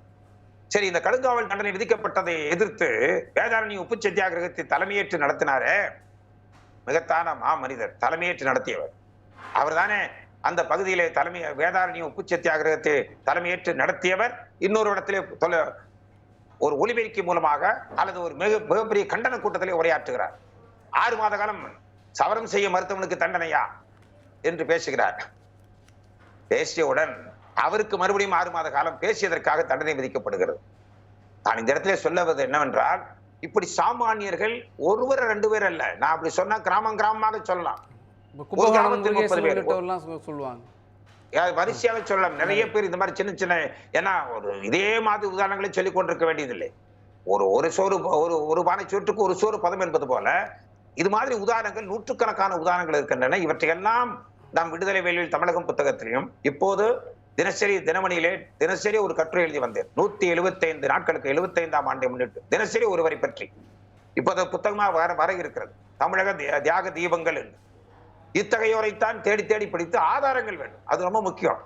சரி இந்த கடுங்காவல் தண்டனை விதிக்கப்பட்டதை எதிர்த்து வேதாரணி உப்பு சத்தியாகிரகத்தை தலைமையேற்று நடத்தினாரே. மிகத்தான மா மனிதர் தலைமையேற்று நடத்தியவர். அவர் தானே அந்த பகுதியிலே தலைமை வேதாரணி உப்பு சத்தியாகிரகத்தை தலைமையேற்று நடத்தியவர். இன்னொரு இடத்திலே தொலை ஒரு ஒலிபெருக்கி மூலமாக அல்லது ஒரு மிக மிகப்பெரிய கண்டன கூட்டத்திலே உரையாற்றுகிறார். ஆறு மாத காலம் சவரம் செய்ய மருத்துவனுக்கு தண்டனையா? என்று பேசுகிறார். பேசியவுடன் அவருக்கு மறுபடியும் ஆறு மாத காலம் பேசியதற்காக தண்டனை விதிக்கப்படுகிறது. நான் இந்த இடத்துல சொல்லுவது என்னவென்றால் இப்படி சாமானியர்கள் ஒருவர் ரெண்டு பேர் அல்ல. நான் அப்படி சொன்னா கிராமம் கிராமமாக சொல்லலாம். சொல்லுவாங்க. வரிசையாக சொல்லலாம். நிறைய பேர் இந்த மாதிரி சின்ன சின்ன ஏன்னா ஒரு இதே மாதிரி உதாரணங்களை சொல்லிக் கொண்டிருக்க வேண்டியதில்லை. ஒரு ஒரு சோறு ஒரு ஒரு பானை சோற்றுக்கு ஒரு சோறு பதம் என்பது போல இது மாதிரி உதாரணங்கள் நூற்றுக்கணக்கான உதாரணங்கள் இருக்கின்றன. இவற்றையெல்லாம் நாம் விடுதலை வேலையில் தமிழகம் புத்தகத்திலையும் இப்போது தினசரி தினமணியிலே தினசரி ஒரு கட்டுரை எழுதி வந்தேன். நூத்தி எழுபத்தி ஐந்து நாட்களுக்கு எழுபத்தி ஐந்தாம் ஆண்டை முன்னிட்டு தினசரி ஒருவரை பற்றி. இப்போது புத்தகமாக வர வர இருக்கிறது. தமிழக தியாக தீபங்கள் என்று. இத்தகையோரைத்தான் தேடி தேடி படித்து ஆதாரங்கள் வேண்டும். அது ரொம்ப முக்கியம்.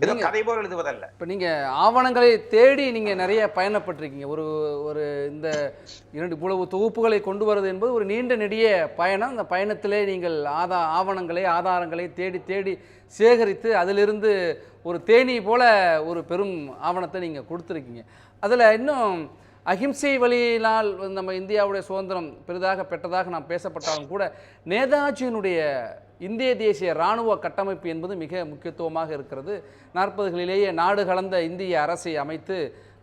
நீங்க- கதை போல் எழுதுவதல்ல. இப்போ நீங்கள் ஆவணங்களை தேடி நீங்கள் நிறைய பயணப்பட்டிருக்கீங்க. ஒரு ஒரு இந்த இரண்டு இவ்வளவு தொகுப்புகளை கொண்டு வருவது என்பது ஒரு நீண்ட நெடிய பயணம். அந்த பயணத்திலே நீங்கள் ஆதா ஆவணங்களை ஆதாரங்களை தேடி தேடி சேகரித்து அதிலிருந்து ஒரு தேனி போல ஒரு பெரும் ஆவணத்தை நீங்கள் கொடுத்துருக்கீங்க. அதில் இன்னும் அகிம்சை வழியினால் நம்ம இந்தியாவுடைய சுதந்திரம் பெரிதாக பெற்றதாக நாம் பேசப்பட்டாலும் கூட நேதாஜியினுடைய இந்திய தேசிய இராணுவ கட்டமைப்பு என்பது மிக முக்கியத்துவமாக இருக்கிறது. நாற்பதுகளிலேயே நாடு கலந்த இந்திய அரசை அமைத்து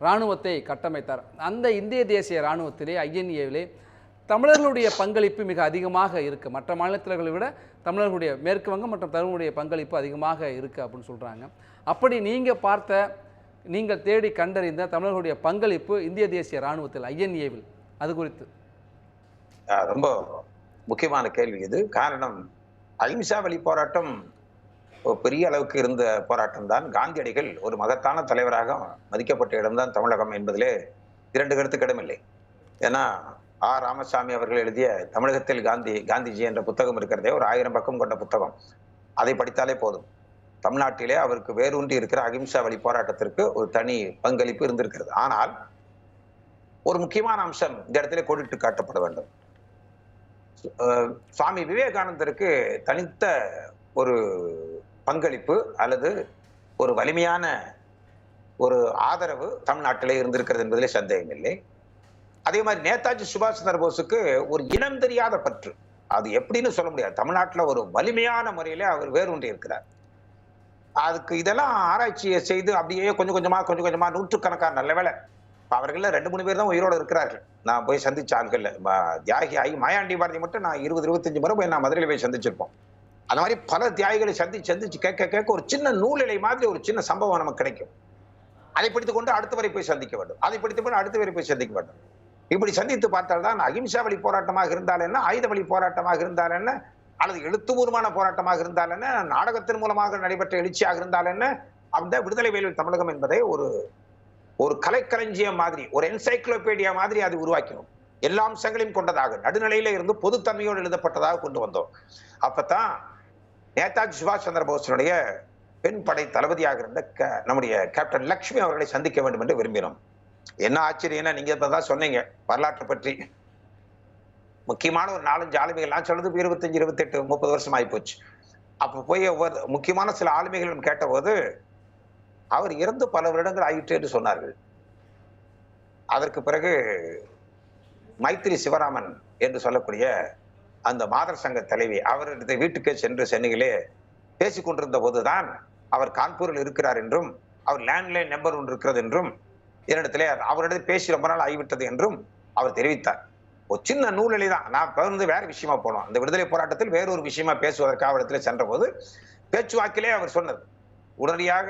இராணுவத்தை கட்டமைத்தார். அந்த இந்திய தேசிய இராணுவத்திலே ஐஎன்ஏவிலே தமிழர்களுடைய பங்களிப்பு மிக அதிகமாக இருக்குது மற்ற மாநிலத்தினர்களை விட தமிழர்களுடைய மேற்கு வங்கம் மற்றும் தமிழர்களுடைய பங்களிப்பு அதிகமாக இருக்குது அப்படின்னு சொல்கிறாங்க அப்படி நீங்கள் பார்த்த நீங்கள் தேடி கண்டறிந்த தமிழர்களுடைய பங்களிப்பு இந்திய தேசிய இராணுவத்தில் ஐஎன்ஏவில் அது குறித்து. ரொம்ப முக்கியமான கேள்வி இது. காரணம் அஹிம்சா வழி போராட்டம் ஒரு பெரிய அளவுக்கு இருந்த போராட்டம் தான் காந்தியடிகள் ஒரு மகத்தான தலைவராக மதிக்கப்பட்ட இடம்தான் தமிழகம் என்பதிலே இரண்டு கருத்து கிடமில்லை ஏன்னா ஆ. ராமசாமி அவர்கள் எழுதிய தமிழகத்தில் காந்தி காந்திஜி என்ற புத்தகம் இருக்கிறதே ஒரு ஆயிரம் பக்கம் கொண்ட புத்தகம். அதை படித்தாலே போதும். தமிழ்நாட்டிலே அவருக்கு வேரூன்றி இருக்கிற அகிம்சா வழி போராட்டத்திற்கு ஒரு தனி பங்களிப்பு இருந்திருக்கிறது. ஆனால் ஒரு முக்கியமான அம்சம் இந்த இடத்திலே கோடிட்டு காட்டப்பட வேண்டும். சுவாமி விவேகானந்தருக்கு தனித்த ஒரு பங்களிப்பு அல்லது ஒரு வலிமையான ஒரு ஆதரவு தமிழ்நாட்டிலே இருந்திருக்கிறது என்பதிலே சந்தேகம் இல்லை. அதே மாதிரி நேதாஜி சுபாஷ் சந்திர போஸுக்கு ஒரு இனம் தெரியாத பற்று. அது எப்படின்னு சொல்ல முடியாது. தமிழ்நாட்டில் ஒரு வலிமையான முறையிலே அவர் வேரூன்றி இருக்கிறார். அதுக்கு இதெல்லாம் ஆராய்ச்சியை செய்து அப்படியே கொஞ்சம் கொஞ்சமாக கொஞ்சம் கொஞ்சமாக நூற்றுக்கணக்கான நல்ல வேலை அவர்கள் ரெண்டு மூணு பேர் தான் உயிரோடு இருக்கிறார்கள். நான் போய் சந்திச்ச ஆட்கள் தியாகி ஆகி மாயாண்டி பாரதி மட்டும் நான் இருபது இருபத்தஞ்சு முறை போய் நான் மதுரையில் போய் சந்திச்சிருப்போம். அந்த மாதிரி பல தியாகிகளை சந்திச்சு சந்திச்சு கேட்க கேட்க ஒரு சின்ன நூலிலை மாதிரி ஒரு சின்ன சம்பவம் நமக்கு கிடைக்கும். அதை பிடித்து கொண்டு அடுத்த வரை போய் சந்திக்க வேண்டும். அதை பிடித்து கொண்டு அடுத்த வரை போய் சந்திக்க வேண்டும். இப்படி சந்தித்து பார்த்தால் தான் அகிம்சா வழி போராட்டமாக இருந்தால் என்ன ஆயுத வழி போராட்டமாக இருந்தால் என்ன அல்லது எழுத்துபூர்வமான போராட்டமாக இருந்தால் என்ன நாடகத்தின் மூலமாக நடைபெற்ற எழுச்சியாக இருந்தால் என்ன அந்த விடுதலை வேலை தமிழகம் என்பதை ஒரு ஒரு கலைக்களஞ்சியம் மாதிரி ஒரு என்சைக்ளோபீடியா மாதிரி அது உருவாக்கணும் எல்லா அம்சங்களையும் கொண்டதாக நடுநிலையில இருந்து பொதுத்தன்மையோடு எழுதப்பட்டதாக கொண்டு வந்தோம். அப்பதான் நேதாஜி சுபாஷ் சந்திர போஸினுடைய பெண் படை தளபதியாக இருந்த நம்முடைய கேப்டன் லக்ஷ்மி அவர்களை சந்திக்க வேண்டும் என்று விரும்பினோம். என்ன ஆச்சரியம்னா நீங்க இப்பதான் சொன்னீங்க வரலாற்றை பற்றி. முக்கியமான ஒரு நாலஞ்சு ஆளுமைகள்லாம் சொல்றது இருபத்தஞ்சு இருபத்தெட்டு முப்பது வருஷம் ஆகி போச்சு. அப்ப போய் ஒவ்வொரு முக்கியமான சில ஆளுமைகள் கேட்டபோது அவர் இறந்து பல வருடங்கள் ஆயிற்று என்று சொன்னார்கள். அதற்கு பிறகு மைத்திரி சிவராமன் என்று சொல்லக்கூடிய அந்த மாதர் சங்க தலைவி அவரது வீட்டுக்கே சென்று சென்னையிலே பேசிக் கொண்டிருந்த போதுதான் அவர் கான்பூரில் இருக்கிறார் என்றும் அவர் லேண்ட்லைன் நம்பர் ஒன்று இருக்கிறது என்றும் என்னிடத்திலே அவரிடத்தில் பேசி ரொம்ப நாள் ஆகிவிட்டது என்றும் அவர் தெரிவித்தார். ஒரு சின்ன நூலிலை தான். நான் பகிர்ந்து வேற விஷயமா போனோம். அந்த விடுதலை போராட்டத்தில் வேறொரு விஷயமா பேசுவதற்காக இடத்துல சென்ற போது பேச்சுவாக்கிலே அவர் சொன்னது. உடனடியாக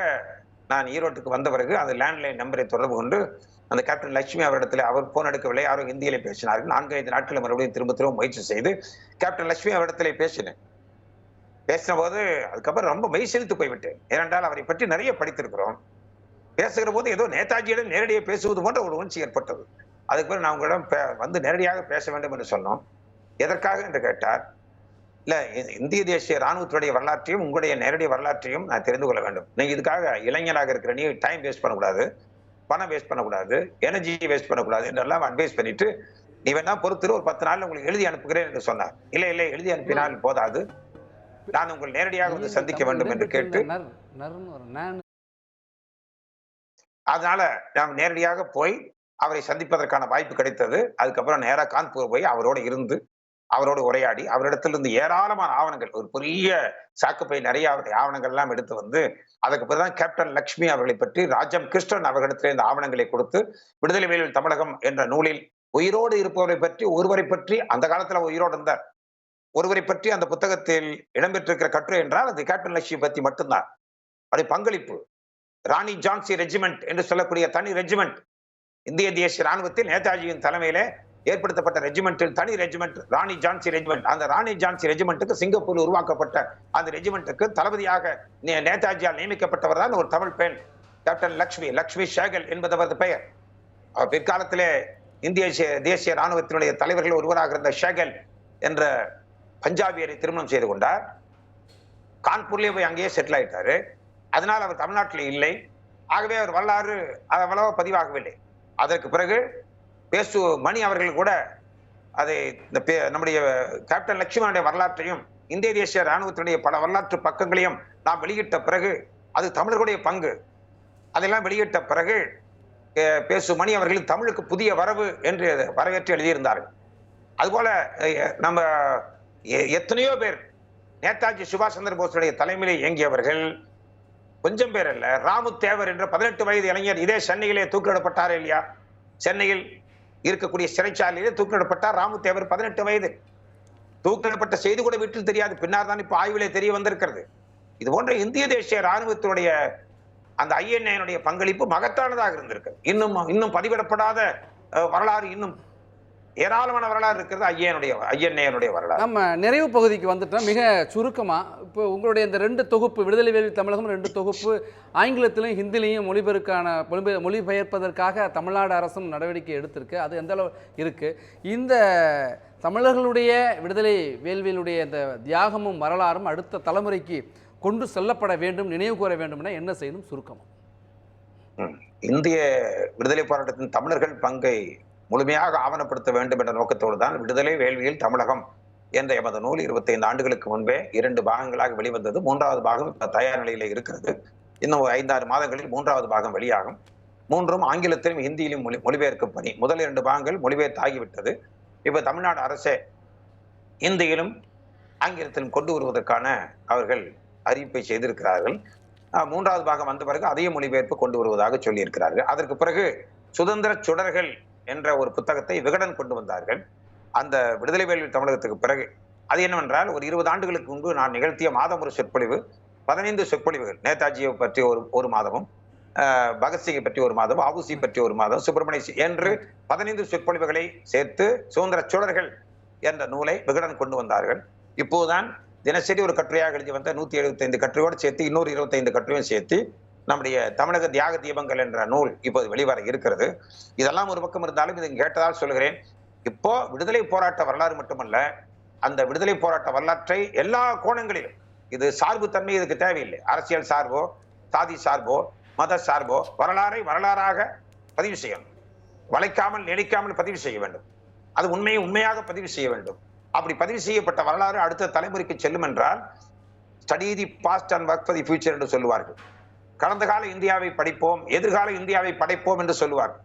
நான் ஈரோட்டுக்கு வந்த பிறகு அந்த லேண்ட்லைன் நம்பரை தொடர்பு கொண்டு அந்த கேப்டன் லட்சுமி அவரிடத்தில் அவர் போன் எடுக்கவில்லை. யாரும் ஹிந்தியில பேசினார்கள். நான்கு ஐந்து நாட்கள் மறுபடியும் திரும்ப திரும்ப முயற்சி செய்து கேப்டன் லட்சுமி அவரிடத்தில் பேசினேன். பேசின போது அதுக்கப்புறம் ரொம்ப மெய் செலுத்து போய்விட்டேன் ஏனென்றால் அவரை பற்றி நிறைய படித்திருக்கிறோம். பேசுகிற போது ஏதோ நேதாஜியிடம் நேரடியாக பேசுவது போன்ற ஒரு உணர்ச்சி ஏற்பட்டது. அதுக்கு பிறகு நான் உங்களிடம் பே- வந்து நேரடியாக பேச வேண்டும் என்று சொன்னோம். எதற்காக என்று கேட்டார் இல்ல இந்திய தேசிய ராணுவத்துடைய வரலாற்றையும் உங்களுடைய நேரடி வரலாற்றையும் நான் தெரிந்து கொள்ள வேண்டும். நீங்க இதுக்காக இளைஞராக இருக்கிற நீ டைம் வேஸ்ட் பண்ணக்கூடாது பணம் வேஸ்ட் பண்ணக்கூடாது எனர்ஜி வேஸ்ட் பண்ணக்கூடாது என்றெல்லாம் அட்வைஸ் பண்ணிட்டு நீ வேணா பொறுத்திரு ஒரு பத்து நாள்ல உங்களுக்கு எழுதி அனுப்புகிறேன் என்று சொன்னார். இல்லை இல்லை எழுதி அனுப்பினால் போதாது. நான் உங்களை நேரடியாக வந்து சந்திக்க வேண்டும் என்று கேட்டு அதனால நாம் நேரடியாக போய் அவரை சந்திப்பதற்கான வாய்ப்பு கிடைத்தது. அதுக்கப்புறம் நேரா கான்பூர் போய் அவரோட இருந்து அவரோடு உரையாடி அவரிடத்திலிருந்து ஏராளமான ஆவணங்கள் ஒரு பெரிய சாக்குப்பை நிறைய அவருடைய ஆவணங்கள் எல்லாம் எடுத்து வந்து அதுக்கு பிறகுதான் கேப்டன் லக்ஷ்மி அவர்களை பற்றி ராஜம் கிருஷ்ணன் அவர்களிடத்திலே இந்த ஆவணங்களை கொடுத்து விடுதலை வேலையில் தமிழகம் என்ற நூலில் உயிரோடு இருப்பவரை பற்றி ஒருவரை பற்றி அந்த காலத்துல உயிரோடு இருந்தார். ஒருவரை பற்றி அந்த புத்தகத்தில் இடம்பெற்றிருக்கிற கட்டுரை என்றால் அது கேப்டன் லட்சுமி பற்றி மட்டும்தான். அப்படி பங்களிப்பு. ராணி ஜான்சி ரெஜிமெண்ட் என்று சொல்லக்கூடிய தனி ரெஜிமெண்ட். இந்திய தேசிய ராணுவத்தில் நேதாஜியின் தலைமையிலே ஏற்படுத்தப்பட்ட ரெஜிமெண்டில் தனி ரெஜிமெண்ட் ராணி ஜான்சி ரெஜிமெண்ட் அந்த ராணி ஜான்சி ரெஜிமெண்ட்டுக்கு சிங்கப்பூர் உருவாக்கப்பட்ட அந்த ரெஜிமெண்ட்டுக்கு தளபதியாக நேதாஜியால் நியமிக்கப்பட்டவர் தான் ஒரு தமிழ் பெண் கேப்டன் லக்ஷ்மி லக்ஷ்மி ஷேகல் என்பதவரது பெயர். பிற்காலத்திலே இந்திய தேசிய- ராணுவத்தினுடைய தலைவர்கள் ஒருவராக இருந்த ஷேகல் என்ற பஞ்சாபியரை திருமணம் செய்து கொண்டார். கான்பூர்லேயே போய் அங்கேயே செட்டில் ஆயிட்டாரு. அதனால் அவர் தமிழ்நாட்டில் இல்லை. ஆகவே அவர் வரலாறு அவ்வளவா பதிவாகவில்லை. அதற்கு பிறகு பேசு மணி அவர்கள் கூட அதை இந்த பே- நம்முடைய கேப்டன் லட்சுமணனுடைய வரலாற்றையும் இந்திய தேசிய ராணுவத்தினுடைய பல வரலாற்று பக்கங்களையும் நாம் வெளியிட்ட பிறகு அது தமிழர்களுடைய பங்கு. அதெல்லாம் வெளியிட்ட பிறகு பேசு மணி அவர்கள் தமிழுக்கு புதிய வரவு என்று வரவேற்று எழுதியிருந்தார்கள். அதுபோல நம்ம எ- எத்தனையோ பேர் நேதாஜி சுபாஷ் சந்திர போஸுடைய தலைமையிலே இயங்கியவர்கள் கொஞ்சம் பேர் அல்ல ராமு தேவர் என்ற பதினெட்டு வயது இளைஞர் இதே சென்னையிலே தூக்கிடப்பட்டாரே இல்லையா? சென்னையில் இருக்கக்கூடிய சிறைச்சாலையிலே தூக்கிலிடப்பட்டார் ராமுத்தேவர் பதினெட்டு வயது. தூக்கிலிடப்பட்ட செய்தி கூட வீட்டில் தெரியாது. பின்னார் தான் இப்ப ஆய்விலே தெரிய வந்திருக்கிறது. இது போன்ற இந்திய தேசிய ராணுவத்தினுடைய அந்த ஐஎன்ஏனுடைய பங்களிப்பு மகத்தானதாக இருந்திருக்கு. இன்னும் இன்னும் பதிவிடப்படாத வரலாறு இன்னும் ஏராளமான வரலாறு இருக்கிறது. ஐயனுடைய ஐஎன்ஏனுடைய வரலாறு. நம்ம நிறைவு பகுதிக்கு வந்துட்டோம் மிக சுருக்கமாக இப்போ உங்களுடைய இந்த ரெண்டு தொகுப்பு விடுதலை வேலி தமிழகம் ரெண்டு தொகுப்பு ஆங்கிலத்திலும் ஹிந்திலையும் மொழிபெயர்க்கான மொழிபெயர் மொழிபெயர்ப்பதற்காக தமிழ்நாடு அரசும் நடவடிக்கை எடுத்திருக்கு. அது எந்த அளவு இருக்குது இந்த தமிழர்களுடைய விடுதலை வேள்வியினுடைய இந்த தியாகமும் வரலாறும் அடுத்த தலைமுறைக்கு கொண்டு செல்லப்பட வேண்டும் நினைவு கூற வேண்டும்னா என்ன செய்யணும்? சுருக்கமாக ம். இந்திய விடுதலை போராட்டத்தின் தமிழர்கள் பங்கை முழுமையாக ஆவணப்படுத்த வேண்டும் என்ற நோக்கத்தோடு தான் விடுதலை வேள்வியில் தமிழகம் என்ற எமது நூல் 25 ஆண்டுகளுக்கு முன்பே இரண்டு பாகங்களாக வெளிவந்தது. மூன்றாவது பாகம் தயார் நிலையில இருக்கிறது. இன்னும் ஒரு ஐந்தாறு மாதங்களில் மூன்றாவது பாகம் வெளியாகும். மூன்றும் ஆங்கிலத்திலும் ஹிந்தியிலும் மொழி மொழிபெயர்க்கும் பணி. முதல் இரண்டு பாகங்கள் மொழிபெயர்த்தாகிவிட்டது. இப்போ தமிழ்நாடு அரசே இந்தியிலும் ஆங்கிலத்திலும் கொண்டு வருவதற்கான அவர்கள் அறிவிப்பை செய்திருக்கிறார்கள். மூன்றாவது பாகம் வந்த பிறகு அதே மொழிபெயர்ப்பு கொண்டு வருவதாக சொல்லியிருக்கிறார்கள். அதற்கு பிறகு சுதந்திர சுடர்கள் என்ற ஒரு புத்தகத்தை விகடன் கொண்டு வந்தார்கள். அந்த விடுதலை வேள்வி தமிழகத்துக்கு பிறகு. அது என்னவென்றால் ஒரு இருபது ஆண்டுகளுக்கு முன்பு நான் நிகழ்த்திய மாதம் ஒரு சொற்பொழிவு பதினைந்து சொற்பொழிவுகள் நேதாஜியை பற்றி ஒரு ஒரு மாதமும் ஆஹ் பகத்சிங்கை பற்றி ஒரு மாதம் ஆபுசி பற்றி ஒரு மாதம் சுப்பிரமணிய என்று பதினைந்து சொற்பொழிவுகளை சேர்த்து சுதந்திர சோழர்கள் என்ற நூலை விகடன் கொண்டு வந்தார்கள். இப்போதுதான் தினசரி ஒரு கட்டுரையாக எழுதி வந்த நூத்தி எழுபத்தைந்து கட்டுரையோடு சேர்த்து இன்னொரு இருபத்தைந்து கட்டுரையும் சேர்த்து நம்முடைய தமிழக தியாக தீபங்கள் என்ற நூல் இப்போது வெளிவர இருக்கிறது. இதெல்லாம் ஒரு பக்கம் இருந்தாலும் இதை கேட்டதால் சொல்கிறேன். இப்போ விடுதலை போராட்ட வரலாறு மட்டுமல்ல அந்த விடுதலை போராட்ட வரலாற்றை எல்லா கோணங்களிலும் இது சார்பு தன்மை இதுக்கு தேவையில்லை. அரசியல் சார்போ சாதி சார்போ மத சார்போ வரலாறை வரலாறாக பதிவு செய்யணும். வளைக்காமல் நினைக்காமல் பதிவு செய்ய வேண்டும். அது உண்மையை உண்மையாக பதிவு செய்ய வேண்டும். அப்படி பதிவு செய்யப்பட்ட வரலாறு அடுத்த தலைமுறைக்கு செல்லும் என்றால் study the past and work for the future என்று சொல்லுவார்கள். கடந்த கால இந்தியாவை படிப்போம் எதிர்கால இந்தியாவை படைப்போம் என்று சொல்லுவார்கள்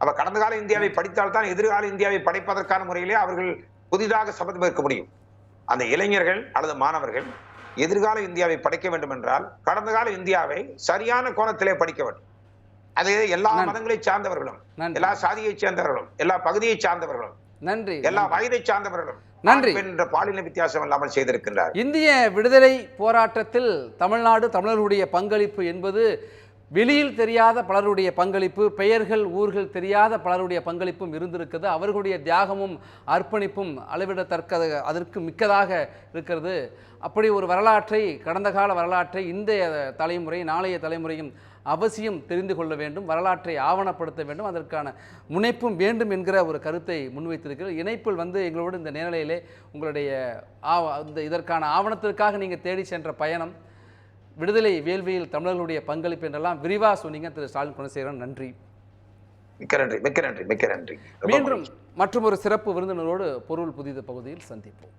அப்ப கடந்த கால இந்தியாவை படித்தால்தான் எதிர்கால இந்தியாவை படைப்பதற்கான முறையிலே அவர்கள் புதிதாக சபதம் ஏற்க முடியும். அந்த இளைஞர்கள் அல்லது மாணவர்கள் எதிர்கால இந்தியாவை படைக்க வேண்டும் என்றால் கடந்த கால இந்தியாவை சரியான கோணத்திலே படிக்க வேண்டும். அது எல்லா. மதங்களை சார்ந்தவர்களும் எல்லா சாதியை சேர்ந்தவர்களும் எல்லா பகுதியை சார்ந்தவர்களும் நன்றி. எல்லா வயதை சார்ந்தவர்களும் நன்றி. என்ற பாலின வித்தியாசம் இல்லாமல் செய்திருக்கின்றார். இந்திய விடுதலை போராட்டத்தில் தமிழ்நாடு தமிழர்களுடைய பங்களிப்பு என்பது வெளியில் தெரியாத பலருடைய பங்களிப்பு பெயர்கள் ஊர்கள் தெரியாத பலருடைய பங்களிப்பும் இருந்திருக்குது அவர்களுடைய தியாகமும் அர்ப்பணிப்பும் அளவிடத்தக்க அதற்கு மிக்கதாக இருக்கிறது. அப்படி ஒரு வரலாற்றை கடந்த கால வரலாற்றை இன்றைய தலைமுறை நாளைய தலைமுறையும் அவசியம் தெரிந்து கொள்ள வேண்டும் வரலாற்றை ஆவணப்படுத்த வேண்டும். அதற்கான முனைப்பும் வேண்டும் என்கிற ஒரு கருத்தை முன்வைத்திருக்கிறது இணைப்பில் வந்து எங்களோடு இந்த நேரலையிலே உங்களுடைய ஆவ இந்த இதற்கான ஆவணத்திற்காக நீங்கள் தேடி சென்ற பயணம் விடுதலை வேள்வியில் தமிழர்களுடைய பங்களிப்பு என்றெல்லாம் விரிவாக சொன்னீங்க. திரு. ஸ்டாலின் குணசேகரன் நன்றி. மிக்க நன்றி மிக்க நன்றி மிக்க நன்றி. மீண்டும் மற்றும் ஒரு சிறப்பு விருந்தினரோடு பொருள் புதிது பகுதியில் சந்திப்போம்.